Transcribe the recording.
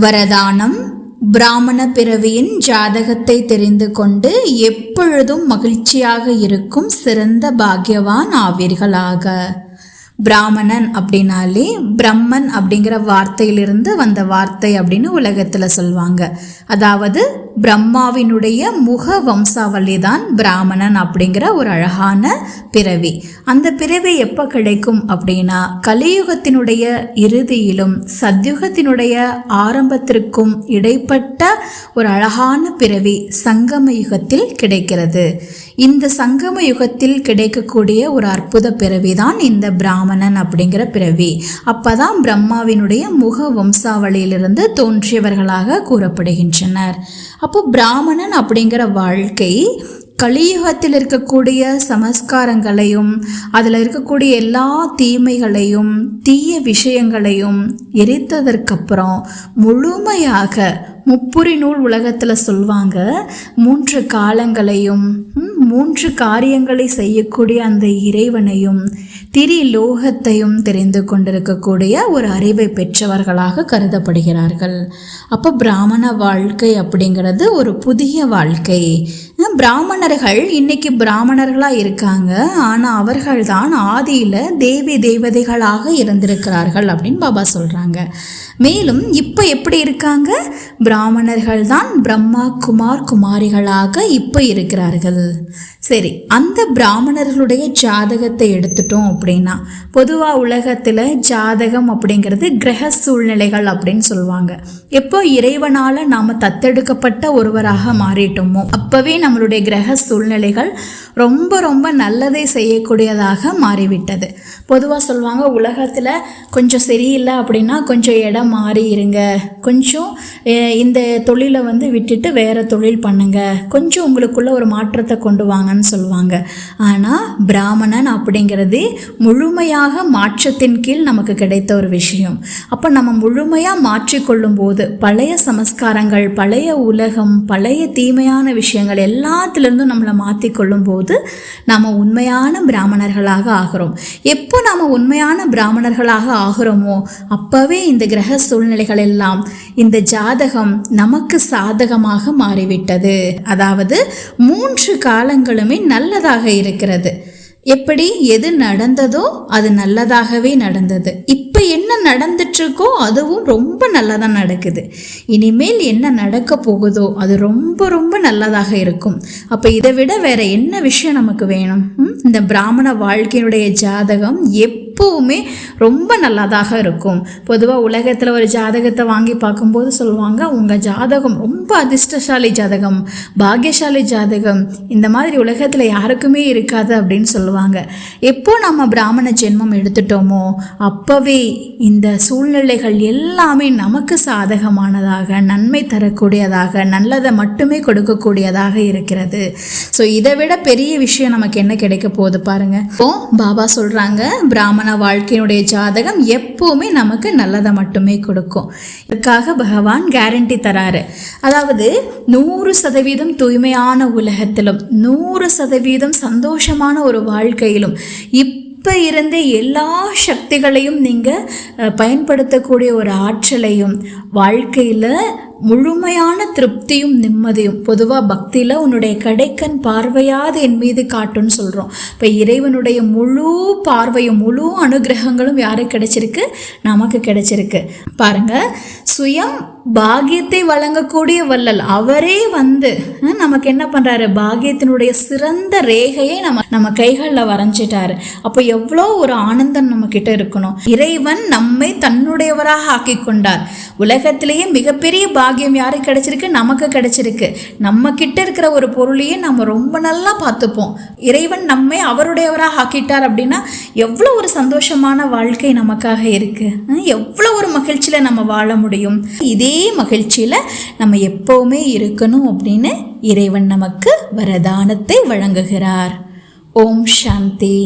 வரதானம் பிராமண பிறவியின் ஜாதகத்தை தெரிந்து கொண்டு எப்பொழுதும் மகிழ்ச்சியாக இருக்கும் சிறந்த பாக்யவான் ஆவீர்களாக. பிராமணன் அப்படின்னாலே பிரம்மன் அப்படிங்கிற வார்த்தையிலிருந்து வந்த வார்த்தை அப்படின்னு உலகத்தில் சொல்லுவாங்க அதாவது பிரம்மாவினுடைய முக வம்சாவளி தான் பிராமணன் அப்படிங்கிற ஒரு அழகான பிறவி. அந்த பிறவி எப்போ கிடைக்கும் அப்படின்னா கலியுகத்தினுடைய இறுதியிலும் சத்யுகத்தினுடைய ஆரம்பத்திற்கும் இடைப்பட்ட ஒரு அழகான பிறவி சங்கம யுகத்தில் கிடைக்கிறது. இந்த சங்கம யுகத்தில் கிடைக்கக்கூடிய ஒரு அற்புத பிறவி தான் இந்த பிராமணன் அப்படிங்கிற பிறவி. அப்பதான் பிரம்மாவினுடைய முக வம்சாவளியிலிருந்து தோன்றியவர்களாக கூறப்படுகின்றனர். அப்போ பிராமணன் அப்படிங்கிற வாழ்க்கை கலியுகத்தில் இருக்கக்கூடிய சமஸ்காரங்களையும் அதில் இருக்கக்கூடிய எல்லா தீமைகளையும் தீய விஷயங்களையும் எரித்ததற்கப்புறம் முழுமையாக முப்புரி நூல் உலகத்தில் சொல்லுவாங்க மூன்று காலங்களையும் மூன்று காரியங்களை செய்யக்கூடிய அந்த இறைவனையும் திரி லோகத்தையும் தெரிந்து கொண்டிருக்கக்கூடிய ஒரு அறிவை பெற்றவர்களாக கருதப்படுகிறார்கள். அப்போ பிராமண வாழ்க்கை அப்படிங்கிறது ஒரு புதிய வாழ்க்கை. பிராமணர்கள் இன்னைக்கு பிராமணர்களாக இருக்காங்க. ஆனால் அவர்கள் தான் ஆதியில் தேவி தேவதைகளாக இருந்திருக்கிறார்கள் அப்படின்னு பாபா சொல்கிறாங்க மேலும் இப்போ எப்படி இருக்காங்க? பிராமணர்கள் தான் பிரம்மா குமார் குமாரிகளாக இப்போ இருக்கிறார்கள். சரி அந்த பிராமணர்களுடைய ஜாதகத்தை எடுத்துட்டோம் அப்படின்னா பொதுவாக உலகத்தில் ஜாதகம் அப்படிங்கிறது கிரக சூழ்நிலைகள் அப்படின்னு சொல்லுவாங்க. எப்போ இறைவனால் நாம் தத்தெடுக்கப்பட்ட ஒருவராக மாறிட்டோமோ அப்போவே நம்மளுடைய கிரக சூழ்நிலைகள் ரொம்ப ரொம்ப நல்லதை செய்யக்கூடியதாக மாறிவிட்டது. பொதுவாக சொல்லுவாங்க உலகத்தில் கொஞ்சம் சரியில்லை அப்படின்னா கொஞ்சம் இடம் மாறி இருங்க. கொஞ்சம் இந்த தொழிலை வந்து விட்டுட்டு வேறு தொழில் பண்ணுங்க. கொஞ்சம் உங்களுக்குள்ள ஒரு மாற்றத்தை கொண்டு வாங்க. பிராமணன் சொல்லுவாங்க. ஆனால் பிராமணன் அப்படிங்கிறது முழுமையாக மாற்றத்தின் கீழ் நமக்கு கிடைத்த ஒரு விஷயம். அப்போ நம்ம முழுமையாக மாற்றிக்கொள்ளும் போது பழைய சமஸ்காரங்கள் பழைய உலகம் பழைய தீமையான விஷயங்கள் எல்லாத்திலிருந்தும் நம்மளை மாற்றிக்கொள்ளும் போது நாம் உண்மையான பிராமணர்களாக ஆகிறோம். எப்போ நாம் உண்மையான பிராமணர்களாக ஆகிறோமோ அப்போவே இந்த கிரக சூழ்நிலைகள் எல்லாம் இந்த ஜாதகம் நமக்கு சாதகமாக மாறிவிட்டது. அதாவது மூன்று காலங்களுமே நல்லதாக இருக்கிறது. எப்படி? எது நடந்ததோ அது நல்லதாகவே நடந்தது. இப்போ என்ன நடந்துட்டுருக்கோ அதுவும் ரொம்ப நல்லதாக நடக்குது. இனிமேல் என்ன நடக்க போகுதோ அது ரொம்ப ரொம்ப நல்லதாக இருக்கும். அப்போ இதை விட வேற என்ன விஷயம் நமக்கு வேணும்? இந்த பிராமண வாழ்க்கையினுடைய ஜாதகம் எப் எப்போவுமே ரொம்ப நல்லதாக இருக்கும். பொதுவாக உலகத்தில் ஒரு ஜாதகத்தை வாங்கி பார்க்கும்போது சொல்லுவாங்க உங்கள் ஜாதகம் ரொம்ப அதிர்ஷ்டசாலி ஜாதகம் பாக்கியசாலி ஜாதகம் இந்த மாதிரி உலகத்தில் யாருக்குமே இருக்காது அப்படின்னு சொல்லுவாங்க. எப்போ நம்ம பிராமண ஜென்மம் எடுத்துட்டோமோ அப்போவே இந்த சூழ்நிலைகள் எல்லாமே நமக்கு சாதகமானதாக நன்மை தரக்கூடியதாக நல்லதை மட்டுமே கொடுக்கக்கூடியதாக இருக்கிறது. ஸோ இதை விட பெரிய விஷயம் நமக்கு என்ன கிடைக்க போகுது பாருங்கள் இப்போ பாபா சொல்கிறாங்க பிராமண வாழ்க்கையினுடைய ஜாதகம் எப்போவுமே நமக்கு நல்லதை மட்டுமே கொடுக்கும். இதுக்காக பகவான் கேரண்டி தராரு. அதாவது நூறு சதவீதம் தூய்மையான உலகத்திலும் நூறு சதவீதம் சந்தோஷமான ஒரு வாழ்க்கையிலும் இப்போ இருந்த எல்லா சக்திகளையும் நீங்கள் பயன்படுத்தக்கூடிய ஒரு ஆற்றலையும் வாழ்க்கையில் முழுமையான திருப்தியும் நிம்மதியும். பொதுவாக பக்தியில் உன்னுடைய கடைக்கண் பார்வையாது என் மீது காட்டுன்னு சொல்கிறோம் இப்போ இறைவனுடைய முழு பார்வையும் முழு அனுகிரகங்களும் யாருக்கு கிடைச்சிருக்கு? நமக்கு கிடைச்சிருக்கு. பாருங்க சுயம் பாகியத்தை வழங்கக்கூடிய வள்ளல். அவரே வந்து நமக்கு என்ன பண்ணுறாரு பாகியத்தினுடைய சிறந்த ரேகையை நம்ம நம்ம கைகளில் வரைஞ்சிட்டாரு. அப்போ எவ்வளோ ஒரு ஆனந்தம் நம்ம கிட்ட இருக்கணும். இறைவன் நம்மை தன்னுடையவராக ஆக்கி கொண்டார் உலகத்திலேயே மிகப்பெரிய பாக்கியம் யாருக்கு கிடைச்சிருக்கு? நமக்கு கிடைச்சிருக்கு. நம்ம கிட்ட இருக்கிற ஒரு பொருளையே நம்ம ரொம்ப நல்லா பார்த்துப்போம். இறைவன் நம்மை அவருடையவராக ஆக்கிட்டார் அப்படின்னா எவ்வளோ ஒரு சந்தோஷமான வாழ்க்கை நமக்காக இருக்குது எவ்வளோ ஒரு மகிழ்ச்சியில் நம்ம வாழ முடியும். இதே மகிழ்ச்சியில் நம்ம எப்போவுமே இருக்கணும் அப்படின்னு இறைவன் நமக்கு வரதானத்தை வழங்குகிறார். ஓம் சாந்தி.